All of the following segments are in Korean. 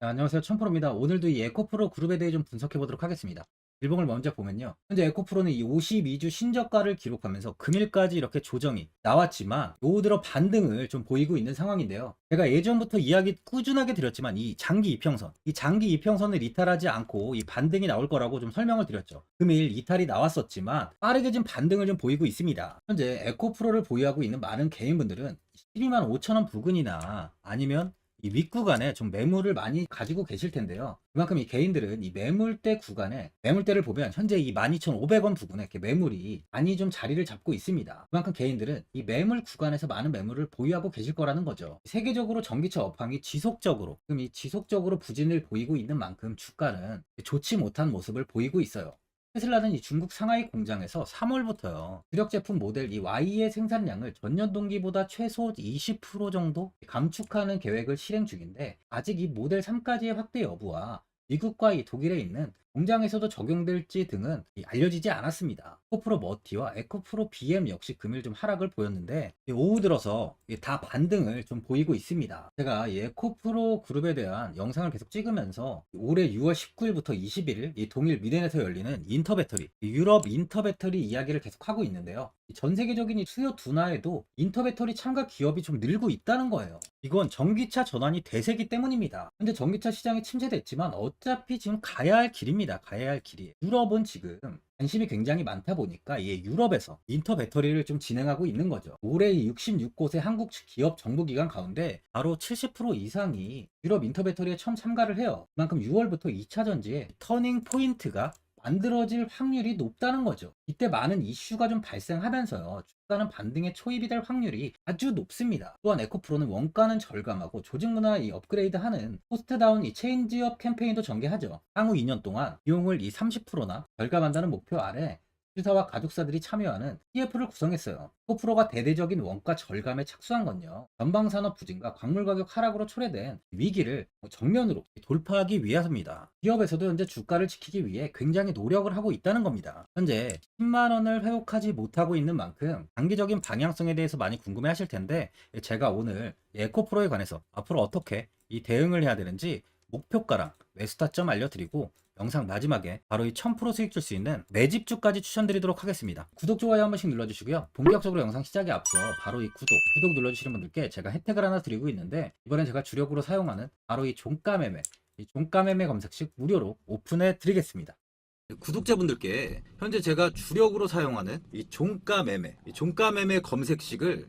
네, 안녕하세요. 천프로입니다. 오늘도 이 에코프로 그룹에 대해 좀 분석해 보도록 하겠습니다. 일봉을 먼저 보면요. 현재 에코프로는 이 52주 신저가를 기록하면서 금일까지 이렇게 조정이 나왔지만 요 들어 반등을 좀 보이고 있는 상황인데요. 제가 예전부터 이야기 꾸준하게 드렸지만 이 장기 이평선, 이 장기 이평선을 이탈하지 않고 이 반등이 나올 거라고 좀 설명을 드렸죠. 금일 이탈이 나왔었지만 빠르게 지금 반등을 좀 보이고 있습니다. 현재 에코프로를 보유하고 있는 많은 개인분들은 12만 5천 원 부근이나 아니면 이 윗구간에 좀 매물을 많이 가지고 계실 텐데요. 그만큼 이 개인들은 이 매물대 구간에 매물대를 보면 현재 이 12,500원 부근에 이렇게 매물이 많이 좀 자리를 잡고 있습니다. 그만큼 개인들은 이 매물 구간에서 많은 매물을 보유하고 계실 거라는 거죠. 세계적으로 전기차 업황이 지속적으로 그럼 이 지속적으로 부진을 보이고 있는 만큼 주가는 좋지 못한 모습을 보이고 있어요. 테슬라는 이 중국 상하이 공장에서 3월부터요. 주력 제품 모델 이 Y의 생산량을 전년 동기보다 최소 20% 정도 감축하는 계획을 실행 중인데 아직 이 모델 3까지의 확대 여부와 미국과 이 독일에 있는 공장에서도 적용될지 등은 이 알려지지 않았습니다. 에코프로 머티와 에코프로 BM 역시 금일 좀 하락을 보였는데 이 오후 들어서 이다 반등을 좀 보이고 있습니다. 제가 이 에코프로 그룹에 대한 영상을 계속 찍으면서 올해 6월 19일부터 21일 이 동일 미덴에서 열리는 인터배터리 이 유럽 인터배터리 이야기를 계속 하고 있는데요. 이전 세계적인 이 수요 둔화에도 인터배터리 참가 기업이 좀 늘고 있다는 거예요. 이건 전기차 전환이 대세기 때문입니다. 근데 전기차 시장이 침체됐지만 어 차피 지금 가야 할 길입니다. 가야 할 길이. 유럽은 지금 관심이 굉장히 많다 보니까 이 유럽에서 인터 배터리를 좀 진행하고 있는 거죠. 올해 66곳의 한국 기업 정부기관 가운데 바로 70% 이상이 유럽 인터 배터리에 처음 참가를 해요. 그만큼 6월부터 2차 전지에 터닝 포인트가 만들어질 확률이 높다는 거죠. 이때 많은 이슈가 좀 발생하면서요. 주가는 반등에 초입이 될 확률이 아주 높습니다. 또한 에코프로는 원가는 절감하고 조직 문화 이 업그레이드하는 코스트다운 이 체인지업 캠페인도 전개하죠. 향후 2년 동안 비용을 이 30%나 절감한다는 목표 아래 주사와 가족사들이 참여하는 TF를 구성했어요. 에코프로가 대대적인 원가 절감에 착수한 건요. 전방산업 부진과 광물 가격 하락으로 초래된 위기를 정면으로 돌파하기 위해서입니다. 기업에서도 현재 주가를 지키기 위해 굉장히 노력을 하고 있다는 겁니다. 현재 10만 원을 회복하지 못하고 있는 만큼 장기적인 방향성에 대해서 많이 궁금해 하실 텐데 제가 오늘 에코프로에 관해서 앞으로 어떻게 이 대응을 해야 되는지 목표가랑 매수타점 알려드리고 영상 마지막에 바로 이 1000% 수익 줄 수 있는 매집주까지 추천드리도록 하겠습니다. 구독, 좋아요 한 번씩 눌러주시고요. 본격적으로 영상 시작에 앞서 바로 이 구독, 구독 눌러주시는 분들께 제가 혜택을 하나 드리고 있는데 이번엔 제가 주력으로 사용하는 바로 이 종가 매매, 이 종가 매매 검색식 무료로 오픈해 드리겠습니다. 구독자분들께 현재 제가 주력으로 사용하는 이 종가 매매, 이 종가 매매 검색식을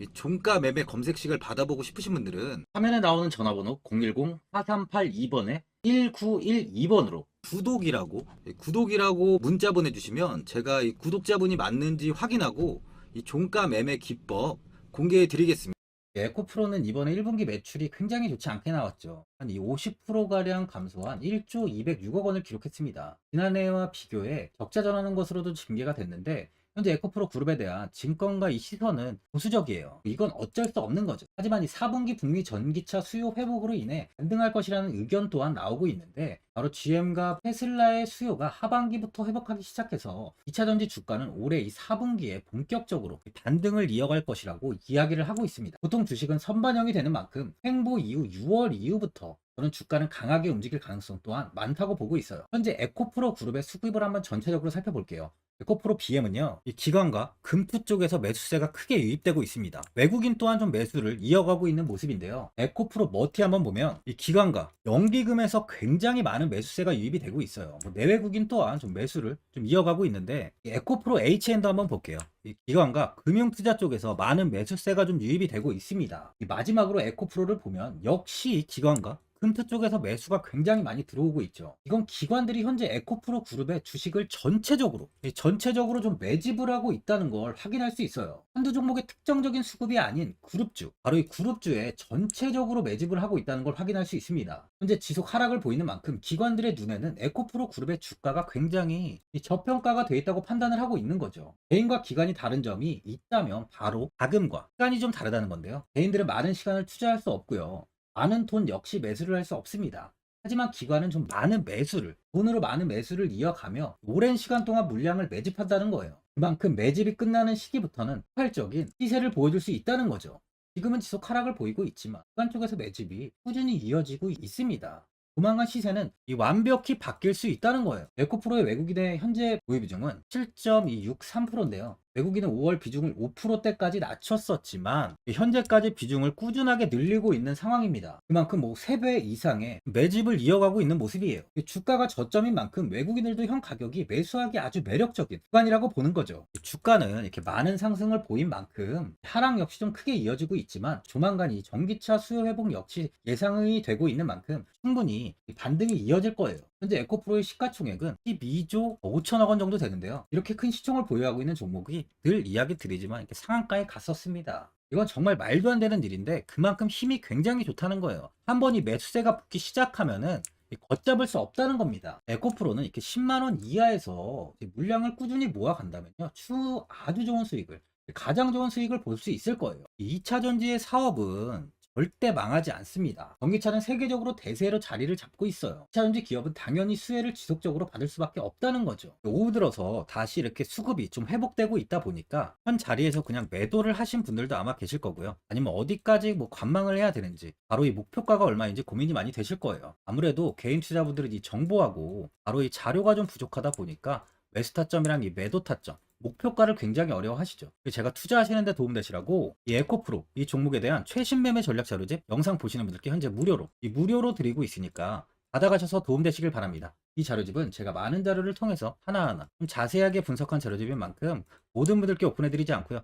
이 종가 매매 검색식을 받아보고 싶으신 분들은 화면에 나오는 전화번호 010-4382번에 1912번으로 구독이라고 예, 구독이라고 문자 보내주시면 제가 이 구독자분이 맞는지 확인하고 이 종가 매매 기법 공개해 드리겠습니다. 에코프로는 이번에 1분기 매출이 굉장히 좋지 않게 나왔죠. 한이 50%가량 감소한 1조 206억 원을 기록했습니다. 지난해와 비교해 적자 전하는 것으로도 징계가 됐는데 현재 에코프로 그룹에 대한 증권가 이 시선은 보수적이에요. 이건 어쩔 수 없는 거죠. 하지만 이 4분기 북미 전기차 수요 회복으로 인해 반등할 것이라는 의견 또한 나오고 있는데 바로 GM과 테슬라의 수요가 하반기부터 회복하기 시작해서 2차 전지 주가는 올해 이 4분기에 본격적으로 반등을 이어갈 것이라고 이야기를 하고 있습니다. 보통 주식은 선반영이 되는 만큼 횡보 이후 6월 이후부터 저는 주가는 강하게 움직일 가능성 또한 많다고 보고 있어요. 현재 에코프로 그룹의 수급을 한번 전체적으로 살펴볼게요. 에코프로 BM은요, 이 기관과 금투 쪽에서 매수세가 크게 유입되고 있습니다. 외국인 또한 좀 매수를 이어가고 있는 모습인데요. 에코프로 머티 한번 보면 이 기관과 연기금에서 굉장히 많은 매수세가 유입이 되고 있어요. 뭐 내외국인 또한 좀 매수를 좀 이어가고 있는데 이 에코프로 HN도 한번 볼게요. 이 기관과 금융투자 쪽에서 많은 매수세가 좀 유입이 되고 있습니다. 이 마지막으로 에코프로를 보면 역시 기관과 금투 쪽에서 매수가 굉장히 많이 들어오고 있죠. 이건 기관들이 현재 에코프로 그룹의 주식을 전체적으로 이 전체적으로 좀 매집을 하고 있다는 걸 확인할 수 있어요. 한두 종목의 특정적인 수급이 아닌 그룹주, 바로 이 그룹주에 전체적으로 매집을 하고 있다는 걸 확인할 수 있습니다. 현재 지속 하락을 보이는 만큼 기관들의 눈에는 에코프로 그룹의 주가가 굉장히 이 저평가가 돼 있다고 판단을 하고 있는 거죠. 개인과 기관이 다른 점이 있다면 바로 자금과 시간이 좀 다르다는 건데요. 개인들은 많은 시간을 투자할 수 없고요. 많은 돈 역시 매수를 할 수 없습니다. 하지만 기관은 좀 많은 매수를, 돈으로 많은 매수를 이어가며 오랜 시간 동안 물량을 매집한다는 거예요. 그만큼 매집이 끝나는 시기부터는 폭발적인 시세를 보여줄 수 있다는 거죠. 지금은 지속 하락을 보이고 있지만 기관 쪽에서 매집이 꾸준히 이어지고 있습니다. 조만간 시세는 이 완벽히 바뀔 수 있다는 거예요. 에코프로의 외국인의 현재 보유 비중은 7.263%인데요. 외국인은 5월 비중을 5%대까지 낮췄었지만 현재까지 비중을 꾸준하게 늘리고 있는 상황입니다. 그만큼 뭐 3배 이상의 매집을 이어가고 있는 모습이에요. 주가가 저점인 만큼 외국인들도 현 가격이 매수하기 아주 매력적인 구간이라고 보는 거죠. 주가는 이렇게 많은 상승을 보인 만큼 하락 역시 좀 크게 이어지고 있지만 조만간 이 전기차 수요 회복 역시 예상이 되고 있는 만큼 충분히 반등이 이어질 거예요. 현재 에코프로의 시가총액은 12조 5천억 원 정도 되는데요. 이렇게 큰 시총을 보유하고 있는 종목이 늘 이야기 드리지만 이렇게 상한가에 갔었습니다. 이건 정말 말도 안 되는 일인데 그만큼 힘이 굉장히 좋다는 거예요. 한 번이 매수세가 붙기 시작하면은 걷잡을 수 없다는 겁니다. 에코프로는 이렇게 10만 원 이하에서 물량을 꾸준히 모아간다면요. 추후 아주 좋은 수익을 가장 좋은 수익을 볼 수 있을 거예요. 2차 전지의 사업은 절대 망하지 않습니다. 전기차는 세계적으로 대세로 자리를 잡고 있어요. 2차 전지 기업은 당연히 수혜를 지속적으로 받을 수밖에 없다는 거죠. 오후 들어서 다시 이렇게 수급이 좀 회복되고 있다 보니까 현 자리에서 그냥 매도를 하신 분들도 아마 계실 거고요. 아니면 어디까지 뭐 관망을 해야 되는지 바로 이 목표가가 얼마인지 고민이 많이 되실 거예요. 아무래도 개인 투자분들은 이 정보하고 바로 이 자료가 좀 부족하다 보니까 매수 타점이랑 이 매도 타점 목표가를 굉장히 어려워하시죠. 제가 투자하시는데 도움되시라고 이 에코프로 이 종목에 대한 최신 매매 전략 자료집 영상 보시는 분들께 현재 무료로 이 무료로 드리고 있으니까 받아가셔서 도움되시길 바랍니다. 이 자료집은 제가 많은 자료를 통해서 하나하나 좀 자세하게 분석한 자료집인 만큼 모든 분들께 오픈해드리지 않고요.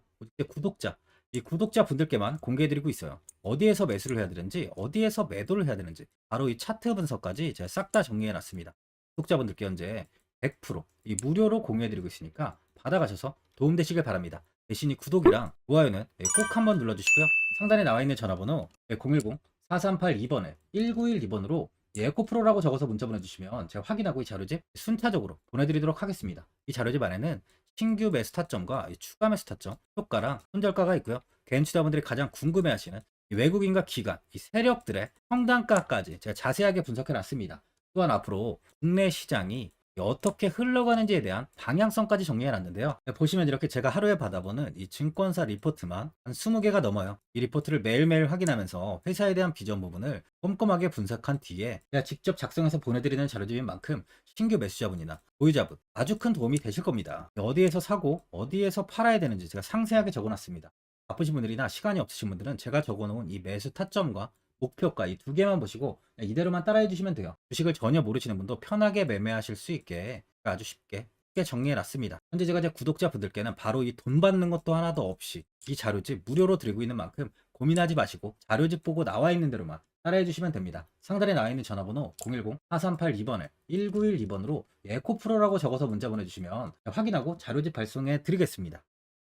구독자 이 구독자 분들께만 공개해드리고 있어요. 어디에서 매수를 해야 되는지, 어디에서 매도를 해야 되는지, 바로 이 차트 분석까지 제가 싹 다 정리해놨습니다. 구독자분들께 현재 100%이 무료로 공유해드리고 있으니까 받아가셔서 도움되시길 바랍니다. 대신 이 구독이랑 좋아요는 예, 꼭 한번 눌러주시고요. 상단에 나와 있는 전화번호 010-4382번에 1912번으로 에코프로라고 적어서 문자 보내주시면 제가 확인하고 이 자료집 순차적으로 보내드리도록 하겠습니다. 이 자료집 안에는 신규 매수 타점과 추가 매수 타점, 효과랑 손절가가 있고요. 개인 투자분들이 가장 궁금해하시는 외국인과 기관, 이 세력들의 평단가까지 제가 자세하게 분석해 놨습니다. 또한 앞으로 국내 시장이 어떻게 흘러가는지에 대한 방향성까지 정리해 놨는데요. 보시면 이렇게 제가 하루에 받아보는 이 증권사 리포트만 한 20개가 넘어요. 이 리포트를 매일매일 확인하면서 회사에 대한 비전 부분을 꼼꼼하게 분석한 뒤에 제가 직접 작성해서 보내드리는 자료집인 만큼 신규 매수자분이나 보유자분 아주 큰 도움이 되실 겁니다. 어디에서 사고 어디에서 팔아야 되는지 제가 상세하게 적어놨습니다. 바쁘신 분들이나 시간이 없으신 분들은 제가 적어놓은 이 매수 타점과 목표가 이 두 개만 보시고 이대로만 따라해 주시면 돼요. 주식을 전혀 모르시는 분도 편하게 매매하실 수 있게 아주 쉽게 쉽게 정리해 놨습니다. 현재 제가 제 구독자분들께는 바로 이 돈 받는 것도 하나도 없이 이 자료집 무료로 드리고 있는 만큼 고민하지 마시고 자료집 보고 나와 있는 대로만 따라해 주시면 됩니다. 상단에 나와 있는 전화번호 010-4382번을 1912번으로 에코프로라고 적어서 문자 보내주시면 확인하고 자료집 발송해 드리겠습니다.